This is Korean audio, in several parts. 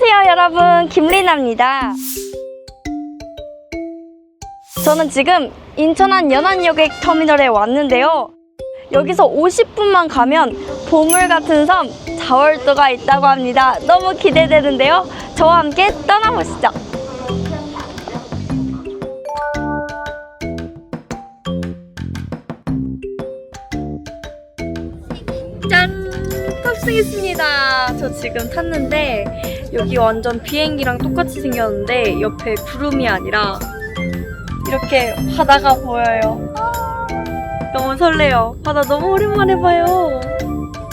안녕하세요 여러분. 김리나입니다. 저는 지금 인천한 연안여객 터미널에 왔는데요. 여기서 50분만 가면 보물 같은 섬 자월도가 있다고 합니다. 너무 기대되는데요. 저와 함께 떠나보시죠. 짠! 탑승했습니다. 저 지금 탔는데 여기 완전 비행기랑 똑같이 생겼는데 옆에 구름이 아니라 이렇게 바다가 보여요. 너무 설레요. 바다 너무 오랜만에 봐요.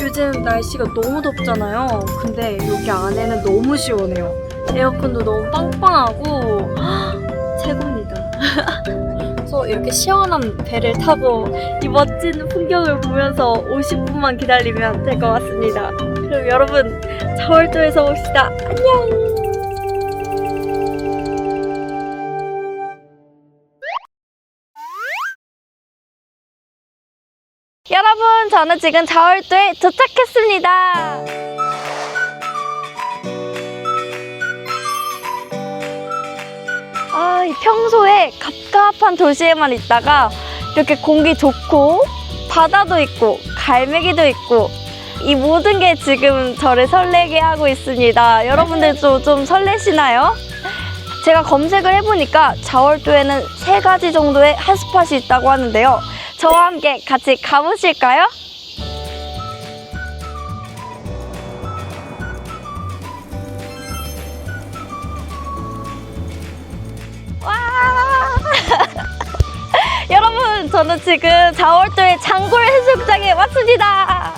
요즘 날씨가 너무 덥잖아요. 근데 여기 안에는 너무 시원해요. 에어컨도 너무 빵빵하고 최고입니다. 그래서 이렇게 시원한 배를 타고 이 멋진 풍경을 보면서 50분만 기다리면 될 것 같습니다. 그럼 여러분 서울도에서 봅시다. 안녕. 여러분 저는 지금 자월도에 도착했습니다. 평소에 갑갑한 도시에만 있다가 이렇게 공기 좋고 바다도 있고 갈매기도 있고 이 모든 게 지금 저를 설레게 하고 있습니다. 여러분들도 좀 설레시나요? 제가 검색을 해보니까 자월도에는 세 가지 정도의 핫스팟이 있다고 하는데요. 저와 함께 같이 가보실까요? 와! 여러분, 저는 지금 자월도의 장골 해수욕장에 왔습니다.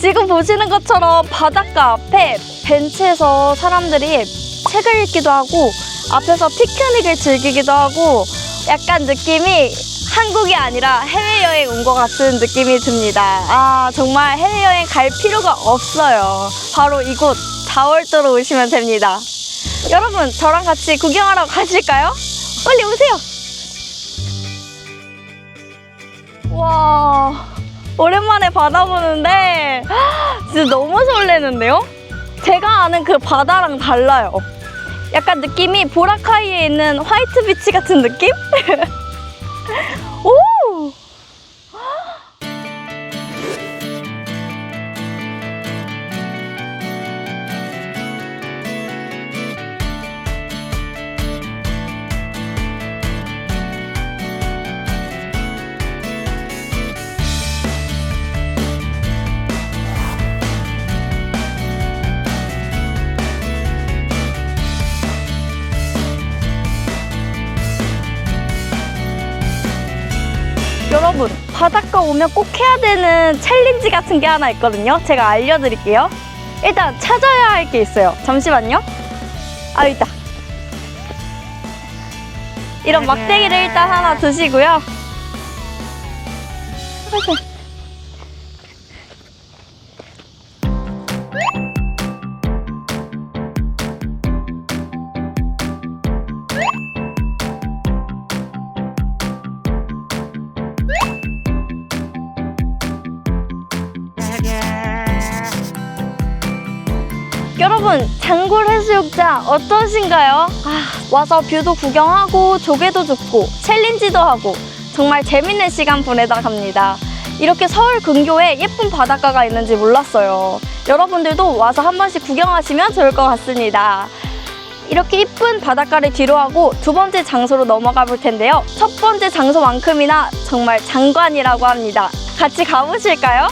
지금 보시는 것처럼 바닷가 앞에 벤치에서 사람들이 책을 읽기도 하고 앞에서 피크닉을 즐기기도 하고 약간 느낌이 한국이 아니라 해외여행 온 것 같은 느낌이 듭니다. 아, 정말 해외여행 갈 필요가 없어요. 바로 이곳 자월도로 오시면 됩니다. 여러분, 저랑 같이 구경하러 가실까요? 빨리 오세요. 와, 오랜만에 바다 보는데 진짜 너무 설레는데요? 제가 아는 그 바다랑 달라요. 약간 느낌이 보라카이에 있는 화이트 비치 같은 느낌? 오! 바닷가 오면 꼭 해야 되는 챌린지 같은 게 하나 있거든요. 제가 알려드릴게요. 일단 찾아야 할 게 있어요. 잠시만요. 아 있다. 이런 막대기를 일단 하나 드시고요 여러분 장골 해수욕장 어떠신가요? 아, 와서 뷰도 구경하고 조개도 줍고 챌린지도 하고 정말 재밌는 시간 보내다 갑니다. 이렇게 서울 근교에 예쁜 바닷가가 있는지 몰랐어요. 여러분들도 와서 한 번씩 구경하시면 좋을 것 같습니다. 이렇게 이쁜 바닷가를 뒤로 하고 두 번째 장소로 넘어가 볼 텐데요. 첫 번째 장소만큼이나 정말 장관이라고 합니다. 같이 가보실까요?